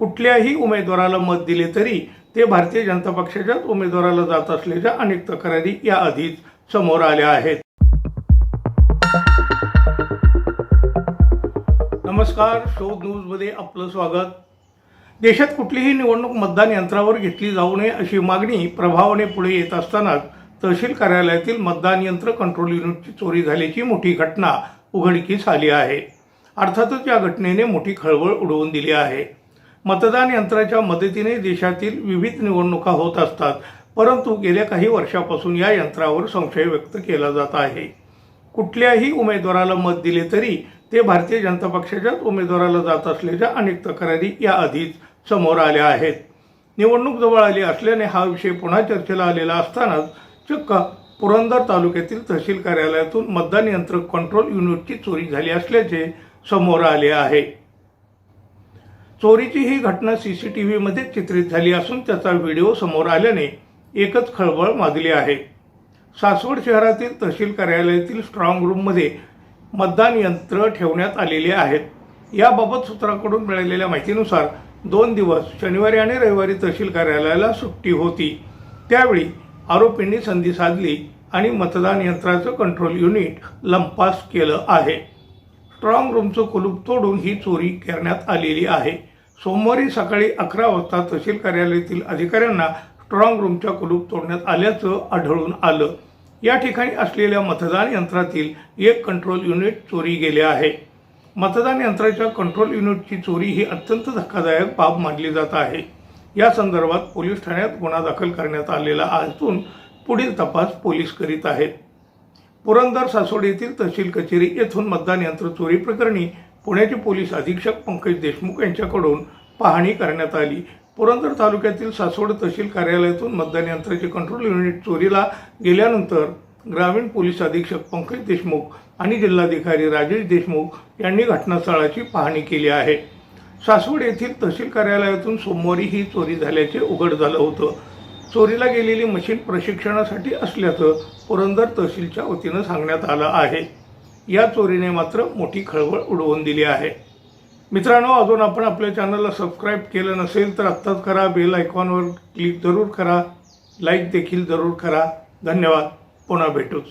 कुठल्याही उमेदवाराला मत दिले तरी ते भारतीय जनता पक्षाच्याच उमेदवाराला जात असल्याच्या अनेक तक्रारी याआधीच समोर आल्या आहेत. नमस्कार शोध न्यूजमध्ये आपलं स्वागत. देशात कुठलीही निवडणूक मतदान यंत्रावर घेतली जाऊ नये अशी मागणी प्रभावाने पुढे येत असतानाच तहसील कार्यालयातील मतदान यंत्र कंट्रोल युनिटची चोरी झाल्याची मोठी घटना उघडकीस आली आहे. अर्थातच या घटनेने मोठी खळबळ उडवून दिली आहे. मतदान यंत्राच्या मदतीने देशातील विविध निवडणुका होत असतात. परंतु गेल्या काही वर्षापासून या यंत्रावर संशय व्यक्त केला जात आहे. कुठल्याही उमेदवाराला मत दिले तरी ते भारतीय जनता पक्षाच्याच उमेदवाराला जात असल्याच्या अनेक तक्रारी याआधीच समोर आल्या आहेत. निवडणूक जवळ आली असल्याने हा विषय पुन्हा चर्चेला आलेला असतानाच चक्क पुरंदर तालुक्यातील तहसील कार्यालयातून मतदान यंत्र कंट्रोल युनिटची चोरी झाली असल्याचे समोर आले आहे. चोरीची ही घटना सी सी टी व्हीमध्ये चित्रित झाली असून त्याचा व्हिडिओ समोर आल्याने एकच खळबळ माजली आहे. सासवड शहरातील तहसील कार्यालयातील स्ट्रॉंग रूममध्ये मतदान यंत्र ठेवण्यात आलेले आहेत. याबाबत सूत्राकडून मिळालेल्या माहितीनुसार दोन दिवस शनिवारी आणि रविवारी तहसील कार्यालयाला सुट्टी होती. त्यावेळी आरोपींनी संधी साधली आणि मतदान यंत्राचं कंट्रोल युनिट लंपास केलं आहे. स्ट्रॉंग रूमचं कुलूप तोडून ही चोरी करण्यात आलेली आहे. सोमवारी सकाळी अकरा वाजता तहसील कार्यालयातील अधिकाऱ्यांना स्ट्रॉंग रूमच्या कुलूप तोडण्यात आल्याचं आढळून आलं. या ठिकाणी असलेल्या मतदान यंत्रातील एक कंट्रोल युनिट चोरी गेले आहे. मतदान यंत्राच्या कंट्रोल युनिटची चोरी ही अत्यंत धक्कादायक बाब मानली जात आहे. या संदर्भात पोलीस ठाण्यात गुन्हा दाखल करण्यात आलेला असून पुढील तपास पोलीस करीत आहेत. पुरंदर सासोड येथील तहसील कचेरी येथून मतदान यंत्र चोरी प्रकरणी पुण्याचे पोलीस अधीक्षक पंकज देशमुख यांच्याकडून पाहणी करण्यात आली. पुरंदर तालुक्यातील सासवड तहसील कार्यालयातून मतदान यंत्राचे कंट्रोल युनिट चोरीला गेल्यानंतर ग्रामीण पोलीस अधीक्षक पंकज देशमुख आणि जिल्हाधिकारी राजेश देशमुख यांनी घटनास्थळाची पाहणी केली आहे. सासवड येथील तहसील कार्यालयातून सोमवारी ही चोरी झाल्याचे उघड झालं होतं. चोरीला गेलेली मशीन प्रशिक्षणासाठी असल्याचं पुरंदर तहसीलच्या वतीनं सांगण्यात आलं आहे. या चोरीने मात्र मोठी खळबळ उडवून दिली आहे. मित्रांनो अजून आपण आपल्या चॅनलला सबस्क्राईब केलं नसेल तर आत्ताच करा. बेल आयकॉनवर क्लिक जरूर करा. लाईक देखील जरूर करा. धन्यवाद. पुन्हा भेटूच.